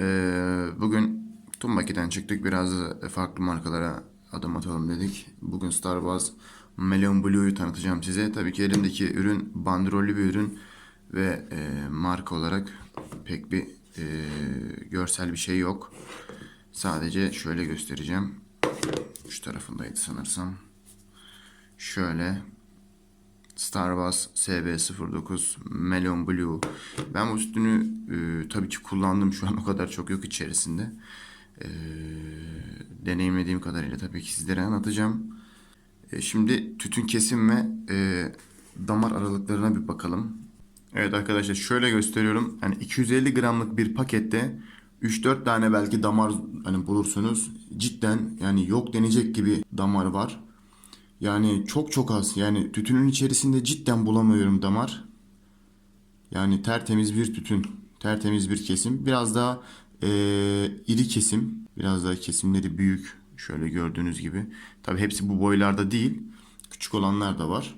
Ee, bugün Tumbaki'den çıktık. Biraz da farklı markalara adım atalım dedik. Bugün Star Wars Melon Blue'yu tanıtacağım size. Tabii ki elimdeki ürün bandrollü bir ürün ve e, marka olarak pek bir e, görsel bir şey yok. Sadece şöyle göstereceğim. Şu tarafındaydı sanırsam. Şöyle Star Wars SB09 Melon Blue. Ben bu üstünü e, tabii ki kullandım. Şu an o kadar çok yok içerisinde. E, deneyimlediğim kadarıyla tabii ki sizlere anlatacağım. E, şimdi tütün kesim ve e, damar aralıklarına bir bakalım. Evet arkadaşlar şöyle gösteriyorum. Yani 250 gramlık bir pakette 3-4 tane belki damar hani bulursunuz. Cidden yani yok denecek gibi damar var. Yani çok çok az. Yani tütünün içerisinde cidden bulamıyorum damar. Yani tertemiz bir tütün. Tertemiz bir kesim. Biraz daha eee, iri kesim. Biraz daha kesimleri büyük. Şöyle gördüğünüz gibi. Tabi hepsi bu boylarda değil. Küçük olanlar da var.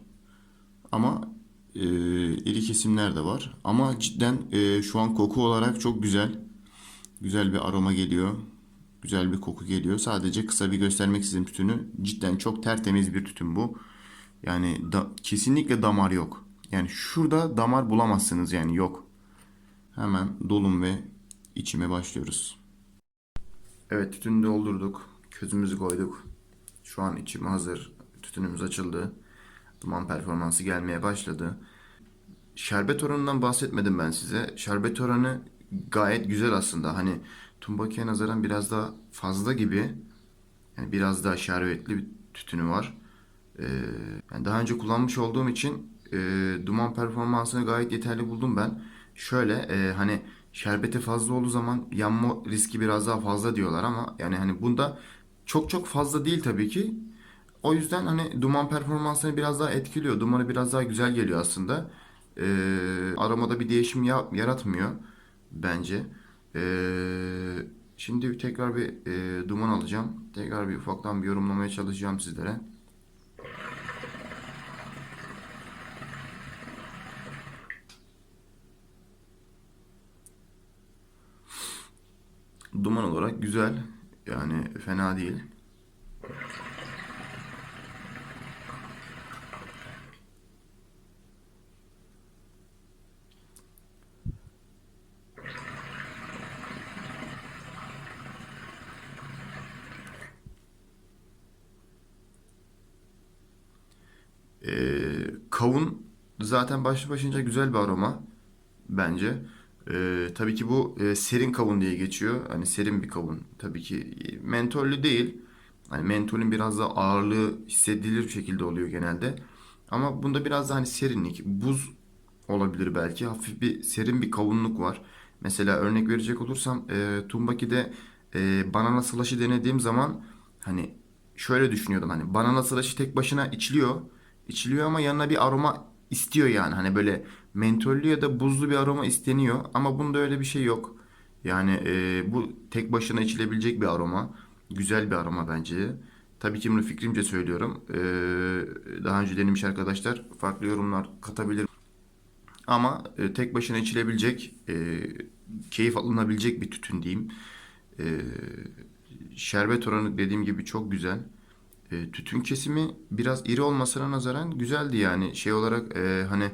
Ama eee, iri kesimler de var. Ama cidden eee, şu an koku olarak çok güzel. Güzel bir aroma geliyor. Güzel bir koku geliyor. Sadece kısa bir göstermek istedim tütünü. Cidden çok tertemiz bir tütün bu. Yani da, kesinlikle damar yok. Yani şurada damar bulamazsınız yani yok. Hemen dolum ve içime başlıyoruz. Evet tütünü doldurduk. Közümüzü koyduk. Şu an içim hazır. Tütünümüz açıldı. Duman performansı gelmeye başladı. Şerbet oranından bahsetmedim ben size. Şerbet oranı gayet güzel aslında. Hani Tumbaki'ye nazaran biraz daha fazla gibi. Yani biraz daha şerbetli bir tütünü var. Ee, yani daha önce kullanmış olduğum için e, duman performansını gayet yeterli buldum ben. Şöyle e, hani şerbeti fazla olduğu zaman yanma riski biraz daha fazla diyorlar ama yani hani bunda çok çok fazla değil tabii ki. O yüzden hani duman performansını biraz daha etkiliyor. Dumanı biraz daha güzel geliyor aslında. Ee, aromada bir değişim ya- yaratmıyor bence. Ee, şimdi tekrar bir e, duman alacağım. Tekrar bir ufaktan bir yorumlamaya çalışacağım sizlere. Duman olarak güzel. Yani fena değil. Ee, kavun zaten başlı başınca güzel bir aroma bence. Ee, tabii ki bu e, serin kavun diye geçiyor. Hani serin bir kavun. Tabii ki e, mentollü değil. Hani mentolün biraz da ağırlığı hissedilir şekilde oluyor genelde. Ama bunda biraz da hani serinlik, buz olabilir belki. Hafif bir serin bir kavunluk var. Mesela örnek verecek olursam e, Tumbaki'de e, banana slash'ı denediğim zaman hani şöyle düşünüyordum hani banana slash'ı tek başına içiliyor. İçiliyor ama yanına bir aroma istiyor yani. Hani böyle mentollü ya da buzlu bir aroma isteniyor. Ama bunda öyle bir şey yok. Yani e, bu tek başına içilebilecek bir aroma. Güzel bir aroma bence. Tabii ki bunu fikrimce söylüyorum. E, daha önce denemiş arkadaşlar farklı yorumlar katabilir. Ama e, tek başına içilebilecek, e, keyif alınabilecek bir tütün diyeyim. E, şerbet oranı dediğim gibi çok güzel. E, tütün kesimi biraz iri olmasına nazaran güzeldi yani. Şey olarak e, hani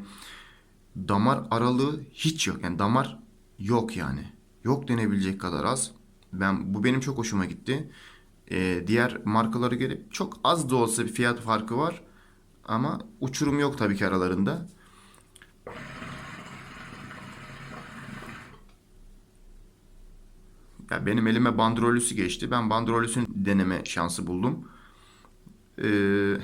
damar aralığı hiç yok. Yani damar yok yani. Yok denebilecek kadar az. Ben bu benim çok hoşuma gitti. E, diğer markalara göre çok az da olsa bir fiyat farkı var. Ama uçurum yok tabii ki aralarında. Ya benim elime bandrollüsü geçti. Ben bandrollüsünü deneme şansı buldum. Ee,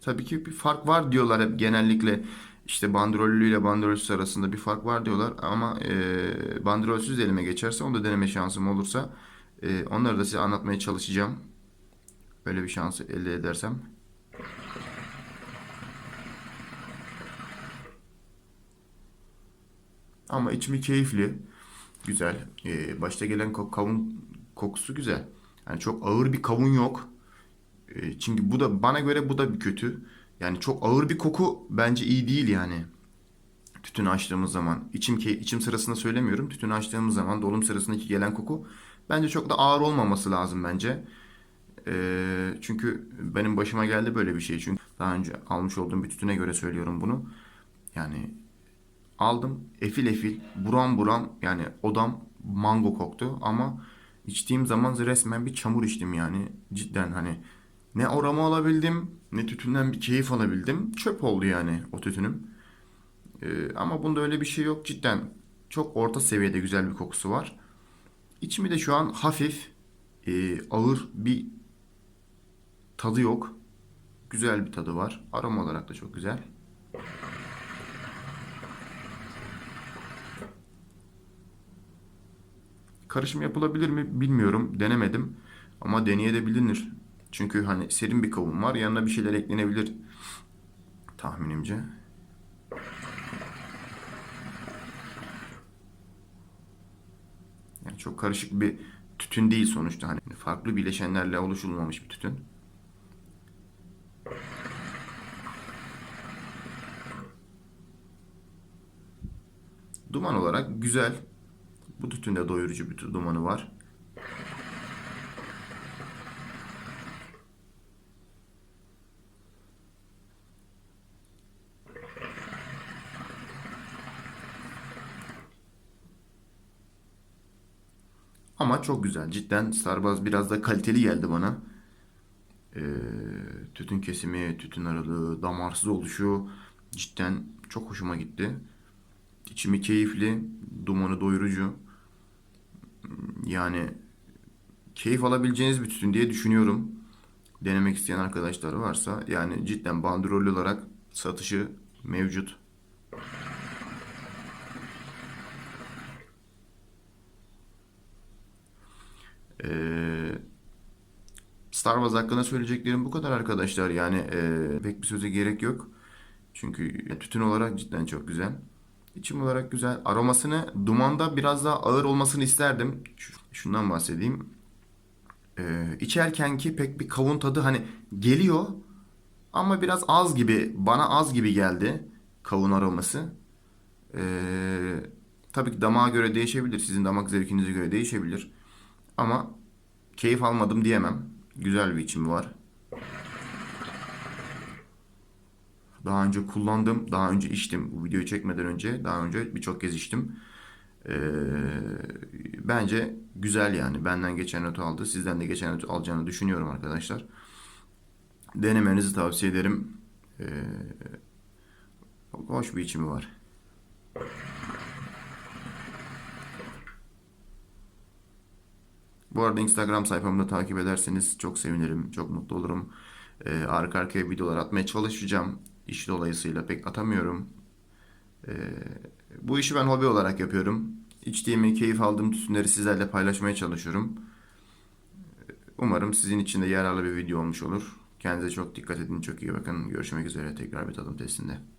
tabii ki bir fark var diyorlar hep genellikle işte bandrollü ile bandrollüsüz arasında bir fark var diyorlar ama e, bandrollsüz elime geçerse onu da deneme şansım olursa e, onları da size anlatmaya çalışacağım. Öyle bir şansı elde edersem. Ama içimi keyifli. Güzel. Ee, başta gelen kavun kokusu güzel. Yani çok ağır bir kavun yok. Ee, çünkü bu da bana göre bu da bir kötü. Yani çok ağır bir koku bence iyi değil yani. tütün açtığımız zaman içim ke- içim sırasında söylemiyorum. Tütün açtığımız zaman dolum sırasındaki gelen koku bence çok da ağır olmaması lazım bence. Ee, çünkü benim başıma geldi böyle bir şey. Çünkü daha önce almış olduğum bir tütüne göre söylüyorum bunu. Yani aldım efil efil buram buram yani odam mango koktu ama içtiğim zaman resmen bir çamur içtim yani cidden hani ne aroma alabildim ne tütünden bir keyif alabildim. Çöp oldu yani o tütünüm. Ee, ama bunda öyle bir şey yok cidden. Çok orta seviyede güzel bir kokusu var. İçimi de şu an hafif e, ağır bir tadı yok. Güzel bir tadı var. Aroma olarak da çok güzel. Karışım yapılabilir mi bilmiyorum. Denemedim. Ama deneyebilir. Çünkü hani serin bir kavun var. Yanına bir şeyler eklenebilir tahminimce. Yani çok karışık bir tütün değil sonuçta. Hani farklı bileşenlerle oluşturulmamış bir tütün. Duman olarak güzel. Bu tütünde doyurucu bir dumanı var. Ama çok güzel. Cidden Starbuzz biraz da kaliteli geldi bana. Ee, tütün kesimi, tütün aralığı, damarsız oluşu cidden çok hoşuma gitti. İçimi keyifli, dumanı doyurucu. Yani keyif alabileceğiniz bir tütün diye düşünüyorum. Denemek isteyen arkadaşlar varsa yani cidden bandrol olarak satışı mevcut. Ee, Star Wars hakkında söyleyeceklerim bu kadar arkadaşlar. Yani e, pek bir söze gerek yok. Çünkü tütün olarak cidden çok güzel. İçim olarak güzel. Aromasını dumanda biraz daha ağır olmasını isterdim. Şundan bahsedeyim. Ee, içerkenki pek bir kavun tadı hani geliyor ama biraz az gibi bana az gibi geldi kavun aroması. Ee, tabii ki damağa göre değişebilir. Sizin damak zevkinize göre değişebilir. Ama keyif almadım diyemem. Güzel bir içimi var. Daha önce kullandım, daha önce içtim. Bu videoyu çekmeden önce daha önce birçok kez içtim. Ee, bence güzel yani. Benden geçen not aldı. Sizden de geçen not alacağını düşünüyorum arkadaşlar. Denemenizi tavsiye ederim. Ee, hoş bir içimi var. Bu arada Instagram sayfamda takip ederseniz çok sevinirim, çok mutlu olurum. Ee, arka arkaya videolar atmaya çalışacağım. İş dolayısıyla pek atamıyorum. Ee, bu işi ben hobi olarak yapıyorum. İçtiğimi, keyif aldığım tütünleri sizlerle paylaşmaya çalışıyorum. Umarım sizin için de yararlı bir video olmuş olur. Kendinize çok dikkat edin, çok iyi bakın. Görüşmek üzere tekrar bir tadım testinde.